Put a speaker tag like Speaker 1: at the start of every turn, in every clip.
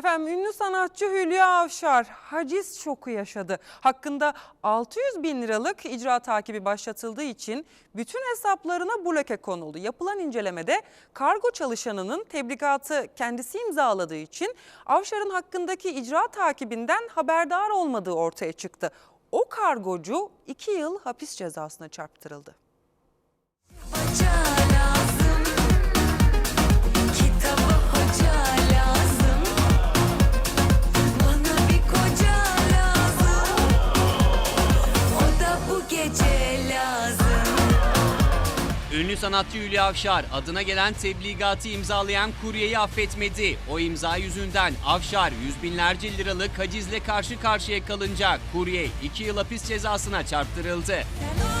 Speaker 1: Efendim ünlü sanatçı Hülya Avşar haciz şoku yaşadı. Hakkında 600 bin liralık icra takibi başlatıldığı için bütün hesaplarına bloke konuldu. Yapılan incelemede kargo çalışanının tebligatı kendisi imzaladığı için Avşar'ın hakkındaki icra takibinden haberdar olmadığı ortaya çıktı. O kargocu 2 yıl hapis cezasına çarptırıldı.
Speaker 2: Hoca
Speaker 3: Ünlü sanatçı Hülya Avşar adına gelen tebligatı imzalayan kuryeyi affetmedi. O imza yüzünden Avşar yüz binlerce liralık hacizle karşı karşıya kalınca kurye 2 yıl hapis cezasına çarptırıldı.
Speaker 2: Sen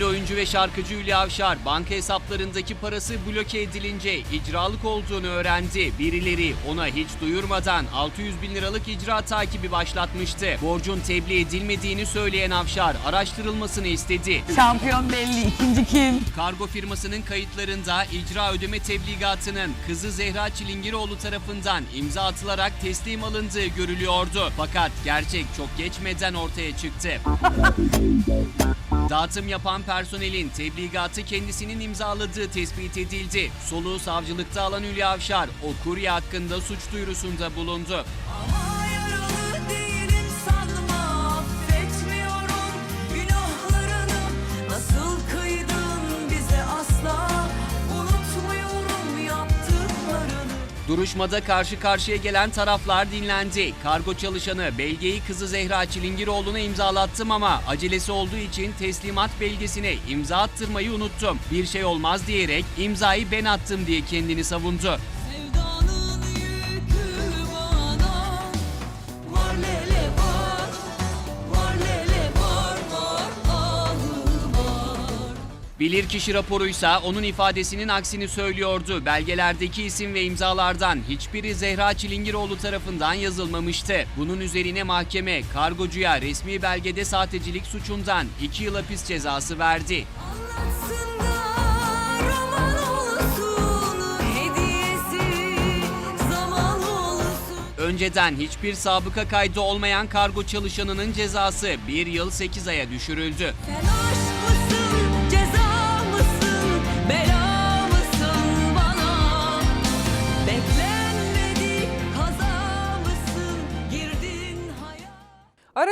Speaker 3: Ünlü oyuncu ve şarkıcı Hülya Avşar banka hesaplarındaki parası bloke edilince icralık olduğunu öğrendi. Birileri ona hiç duyurmadan 600 bin liralık icra takibi başlatmıştı. Borcun tebliğ edilmediğini söyleyen Avşar araştırılmasını istedi.
Speaker 4: Şampiyon belli. ikinci kim?
Speaker 3: Kargo firmasının kayıtlarında icra ödeme tebligatının kızı Zehra Çilingiroğlu tarafından imza atılarak teslim alındığı görülüyordu. Fakat gerçek çok geçmeden ortaya çıktı. Dağıtım yapan personelin tebligatı kendisinin imzaladığı tespit edildi. Soluğu savcılıkta alan Hülya Avşar o kurye hakkında suç duyurusunda bulundu.
Speaker 2: Ama
Speaker 3: Duruşmada karşı karşıya gelen taraflar dinlendi. Kargo çalışanı belgeyi kızı Zehra Çilingiroğlu'na imzalattım ama acelesi olduğu için teslimat belgesine imza attırmayı unuttum. Bir şey olmaz diyerek imzayı ben attım diye kendini savundu. Bilirkişi raporuysa onun ifadesinin aksini söylüyordu. Belgelerdeki isim ve imzalardan hiçbiri Zehra Çilingiroğlu tarafından yazılmamıştı. Bunun üzerine mahkeme kargocuya resmi belgede sahtecilik suçundan 2 yıl hapis cezası verdi. Önceden hiçbir sabıka kaydı olmayan kargo çalışanının cezası 1 yıl 8 aya düşürüldü.
Speaker 2: Sen aşk like.